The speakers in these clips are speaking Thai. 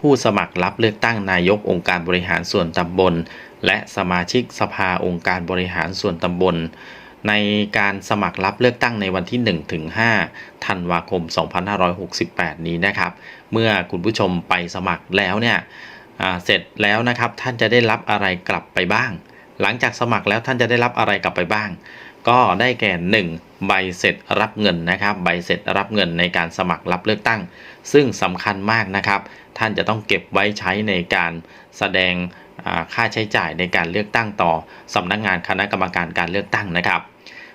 ผู้สมัครรับเลือกตั้งนายกองค์การบริหารส่วนตำบล และสมาชิกสภาองค์การบริหารส่วนตำบล ในการสมัครรับเลือกตั้งในวันที่ 1 ถึง 5 ธันวาคม 2568 นี้นะครับ เมื่อคุณผู้ชมไปสมัครแล้วเนี่ยเสร็จแล้วนะครับท่านจะได้รับอะไรกลับไปบ้าง หลังจากสมัครแล้วท่านจะได้รับอะไรกลับไปบ้าง ก็ได้แก่ 1 ใบเสร็จรับเงินนะครับ ใบเสร็จรับเงินในการสมัครรับเลือกตั้ง ซึ่งสำคัญมากนะครับ ท่านจะต้องเก็บไว้ใช้ในการแสดงค่าใช้จ่ายในการเลือกตั้งต่อสำนักงานคณะกรรมการการเลือกตั้งนะครับ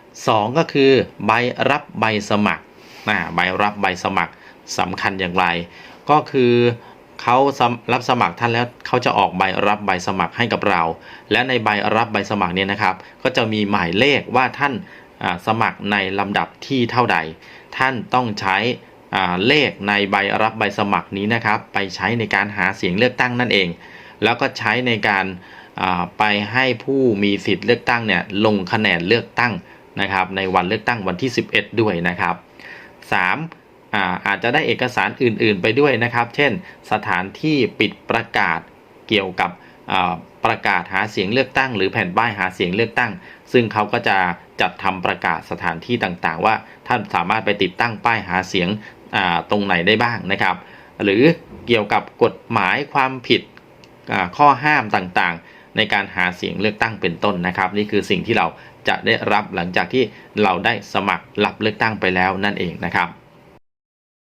2 ก็คือ ใบรับใบสมัครใบรับใบสมัครสำคัญอย่างไร ก็คือ เขารับสมัครท่านแล้วเขาจะออกใบรับใบสมัครให้กับเรา และในใบรับใบสมัครเนี่ยนะครับ ก็จะมีหมายเลขว่าท่านสมัครในลำดับที่เท่าใด ท่านต้องใช้เลขในใบรับใบสมัครนี้นะครับ ไปใช้ในการหาเสียงเลือกตั้งนั่นเอง แล้วก็ใช้ในการไปให้ผู้มีสิทธิ์เลือกตั้งเนี่ยลงคะแนนเลือกตั้งนะครับ ในวันเลือกตั้งวันที่ 11 ด้วยนะครับ 3. อาอาจจะได้เอกสารอื่น ๆ ไปด้วยนะครับ เช่น สถานที่ปิดประกาศเกี่ยวกับประกาศหาเสียงเลือกตั้ง หรือแผ่นป้ายหาเสียงเลือกตั้ง ซึ่งเขาก็จะจัดทำประกาศสถานที่ต่างๆ ว่าท่านสามารถไปติดตั้งป้ายหาเสียงตรงไหนได้บ้างนะครับ หรือเกี่ยวกับกฎหมายความผิดข้อห้ามต่างๆ ในการหาเสียงเลือกตั้งเป็นต้นนะครับ นี่คือสิ่งที่เราจะได้รับหลังจากที่เราได้สมัครรับเลือกตั้งไปแล้วนั่นเองนะครับ